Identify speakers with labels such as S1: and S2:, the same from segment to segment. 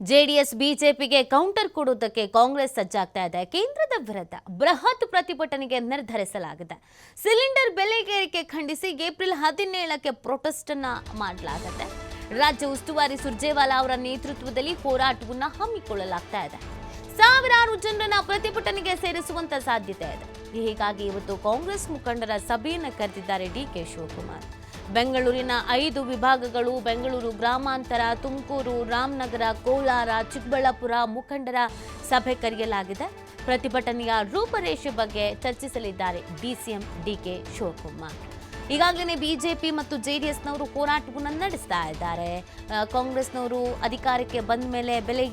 S1: JDS ಬಿಜೆಪಿಗೆ counter ಕೊಡುವುದಕ್ಕೆ ಕಾಂಗ್ರೆಸ್ ಸಜ್ಜಾಗ್ತಾ ಇದೆ. ಕೇಂದ್ರದ ವಿರುದ್ಧ ಬೃಹತ್ ಪ್ರತಿಭಟನೆಗೆ ನಿರ್ಧರಿಸಲಾಗಿದೆ. ಸಿಲಿಂಡರ್ ಬೆಲೆ ಖಂಡಿಸಿ ಏಪ್ರಿಲ್ ಹದಿನೇಳಕ್ಕೆ ಪ್ರೊಟೆಸ್ಟ್ ಅನ್ನ ಮಾಡಲಾಗುತ್ತೆ. ರಾಜ್ಯ ಉಸ್ತುವಾರಿ ಸುರ್ಜೇವಾಲಾ ಅವರ ನೇತೃತ್ವದಲ್ಲಿ ಹೋರಾಟವನ್ನ ಹಮ್ಮಿಕೊಳ್ಳಲಾಗ್ತಾ ಇದೆ. ಸಾವಿರಾರು ಜನರನ್ನ ಪ್ರತಿಭಟನೆಗೆ ಸೇರಿಸುವಂತ ಸಾಧ್ಯತೆ ಇದೆ. ಹೀಗಾಗಿ ಇವತ್ತು ಕಾಂಗ್ರೆಸ್ ಮುಖಂಡರ ಸಭೆಯನ್ನು ಕರೆದಿದ್ದಾರೆ ಡಿ ಕೆ ಶಿವಕುಮಾರ್. ಬೆಂಗಳೂರಿನ ಐದು ವಿಭಾಗಗಳು ಬೆಂಗಳೂರು ಗ್ರಾಮಾಂತರ, ತುಮಕೂರು, ರಾಮನಗರ, ಕೋಲಾರ, ಚಿಕ್ಕಬಳ್ಳಾಪುರ ಮುಖಂಡರ ಸಭೆ ಕರೆಯಲಾಗಿದೆ. ಪ್ರತಿಭಟನೆಯ ರೂಪರೇಷೆ ಬಗ್ಗೆ ಚರ್ಚಿಸಲಿದ್ದಾರೆ. DCM DK Shivakumar. ಈಗಾಗಲೇ ಬಿಜೆಪಿ ಮತ್ತು ಜೆ ಡಿ ಎಸ್ನವರು ಹೋರಾಟವನ್ನು ನಡೆಸ್ತಾ ಇದ್ದಾರೆ. ಕಾಂಗ್ರೆಸ್ನವರು ಅಧಿಕಾರಕ್ಕೆ ಬಂದ ಮೇಲೆ ಬೆಲೆ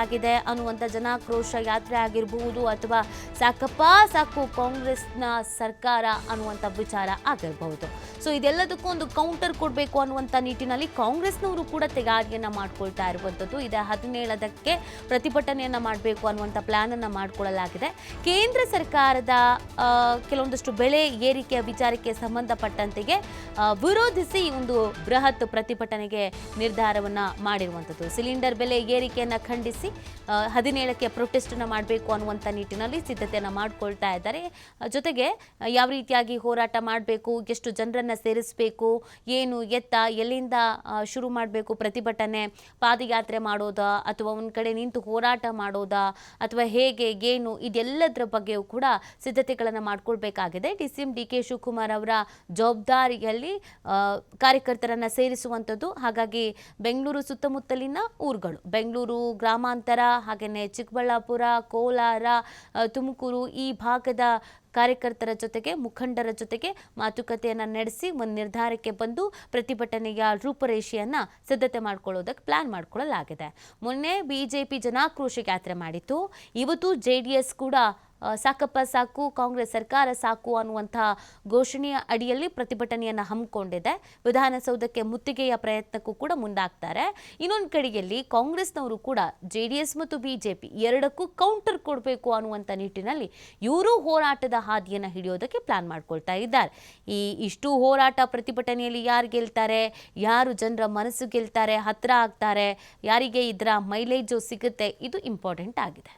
S1: ಆಗಿದೆ ಅನ್ನುವಂಥ ಜನಾಕ್ರೋಶ ಯಾತ್ರೆ ಆಗಿರಬಹುದು ಅಥವಾ ಸಾಕಪ್ಪ ಸಾಕು ಕಾಂಗ್ರೆಸ್ನ ಸರ್ಕಾರ ಅನ್ನುವಂಥ ವಿಚಾರ ಆಗಿರಬಹುದು. ಸೊ ಇದೆಲ್ಲದಕ್ಕೂ ಒಂದು ಕೌಂಟರ್ ಕೊಡಬೇಕು ಅನ್ನುವಂಥ ನಿಟ್ಟಿನಲ್ಲಿ ಕಾಂಗ್ರೆಸ್ನವರು ಕೂಡ ತೆಗಾದಿಯನ್ನು ಮಾಡ್ಕೊಳ್ತಾ ಇರುವಂಥದ್ದು. ಇದೆ ಹದಿನೇಳದಕ್ಕೆ ಪ್ರತಿಭಟನೆಯನ್ನು ಮಾಡಬೇಕು ಅನ್ನುವಂಥ ಪ್ಲಾನ್ ಅನ್ನ ಮಾಡಿಕೊಳ್ಳಲಾಗಿದೆ. ಕೇಂದ್ರ ಸರ್ಕಾರದ ಕೆಲವೊಂದಷ್ಟು ಬೆಳೆ ಏರಿಕೆಯ ವಿಚಾರಕ್ಕೆ ಸಂಬಂಧಪಟ್ಟಂತೆಗೆ ಆ, ವಿರೋಧಿಸಿ ಒಂದು ಬೃಹತ್ ಪ್ರತಿಭಟನೆಗೆ ನಿರ್ಧಾರವನ್ನ ಮಾಡಿರುವಂಥದ್ದು. ಸಿಲಿಂಡರ್ ಬೆಲೆ ಏರಿಕೆಯನ್ನ ಖಂಡಿಸಿ ಹದಿನೇಳಕ್ಕೆ ಪ್ರೊಟೆಸ್ಟ್ ಅನ್ನ ಮಾಡಬೇಕು ಅನ್ನುವಂಥ ನಿಟ್ಟಿನಲ್ಲಿ ಸಿದ್ಧತೆಯನ್ನ ಮಾಡ್ಕೊಳ್ತಾ ಇದ್ದಾರೆ. ಜೊತೆಗೆ ಯಾವ ರೀತಿಯಾಗಿ ಹೋರಾಟ ಮಾಡಬೇಕು ಎಷ್ಟು ಜನರನ್ನ ಸೇರಿಸಬೇಕು ಏನು ಎತ್ತ ಎಲ್ಲಿಂದ ಶುರು ಮಾಡಬೇಕು ಪ್ರತಿಭಟನೆ ಪಾದಯಾತ್ರೆ ಮಾಡೋದಾ ಅಥವಾ ಒಂದು ಕಡೆ ನಿಂತು ಹೋರಾಟ ಮಾಡೋದಾ ಅಥವಾ ಹೇಗೆ ಏನು ಇದೆಲ್ಲದರ ಬಗ್ಗೆಯೂ ಕೂಡ ಸಿದ್ಧತೆಗಳನ್ನು ಮಾಡ್ಕೊಳ್ಬೇಕಾಗಿದೆ. D C M D K Shivakumar ಅವರ ಜವಾಬ್ದಾರಿಯಲ್ಲಿ ಕಾರ್ಯಕರ್ತರನ್ನು ಸೇರಿಸುವಂಥದ್ದು. ಹಾಗಾಗಿ ಬೆಂಗಳೂರು ಸುತ್ತಮುತ್ತಲಿನ ಊರುಗಳು, ಬೆಂಗಳೂರು ಗ್ರಾಮಾಂತರ ಹಾಗೆಯೇ ಚಿಕ್ಕಬಳ್ಳಾಪುರ, ಕೋಲಾರ ತುಮಕೂರು ಈ ಭಾಗದ ಕಾರ್ಯಕರ್ತರ ಜೊತೆಗೆ, ಮುಖಂಡರ ಜೊತೆಗೆ ಮಾತುಕತೆಯನ್ನು ನಡೆಸಿ ಒಂದು ನಿರ್ಧಾರಕ್ಕೆ ಬಂದು ಪ್ರತಿಭಟನೆಯ ರೂಪುರೇಷೆಯನ್ನು ಸಿದ್ಧತೆ ಮಾಡಿಕೊಳ್ಳೋದಕ್ಕೆ ಪ್ಲಾನ್ ಮಾಡಿಕೊಳ್ಳಲಾಗಿದೆ. ಮೊನ್ನೆ ಬಿಜೆಪಿ ಜನಾಕ್ರೋಶ ಯಾತ್ರೆ ಮಾಡಿತ್ತು. ಇವತ್ತು ಜೆ ಡಿ ಎಸ್ ಕೂಡ ಸಾಕಪ್ಪ ಸಾಕು, ಕಾಂಗ್ರೆಸ್ ಸರ್ಕಾರ ಸಾಕು ಅನ್ನುವಂತಹ ಘೋಷಣೆಯ ಅಡಿಯಲ್ಲಿ ಪ್ರತಿಭಟನೆಯನ್ನು ಹಮ್ಮಿಕೊಂಡಿದೆ. ವಿಧಾನಸೌಧಕ್ಕೆ ಮುತ್ತಿಗೆಯ ಪ್ರಯತ್ನಕ್ಕೂ ಕೂಡ ಮುಂದಾಗ್ತಾರೆ. ಇನ್ನೊಂದು ಕಡೆಯಲ್ಲಿ ಕಾಂಗ್ರೆಸ್ನವರು ಕೂಡ ಜೆ ಡಿ ಎಸ್ ಮತ್ತು ಬಿಜೆಪಿ ಎರಡಕ್ಕೂ ಕೌಂಟರ್ ಕೊಡಬೇಕು ಅನ್ನುವಂಥ ನಿಟ್ಟಿನಲ್ಲಿ ಇವರು ಹೋರಾಟದ ಹಾದಿಯನ್ನು ಹಿಡಿಯೋದಕ್ಕೆ ಪ್ಲಾನ್ ಮಾಡ್ಕೊಳ್ತಾ ಇದ್ದಾರೆ. ಈ ಇಷ್ಟು ಹೋರಾಟ ಪ್ರತಿಭಟನೆಯಲ್ಲಿ ಯಾರು ಗೆಲ್ತಾರೆ? ಯಾರು ಜನರ ಮನಸ್ಸು ಗೆಲ್ತಾರೆ? ಹತ್ರ ಆಗ್ತಾರೆ? ಯಾರಿಗೆ ಇದರ ಮೈಲೇಜು ಸಿಗುತ್ತೆ? ಇದು ಇಂಪಾರ್ಟೆಂಟ್ ಆಗಿದೆ.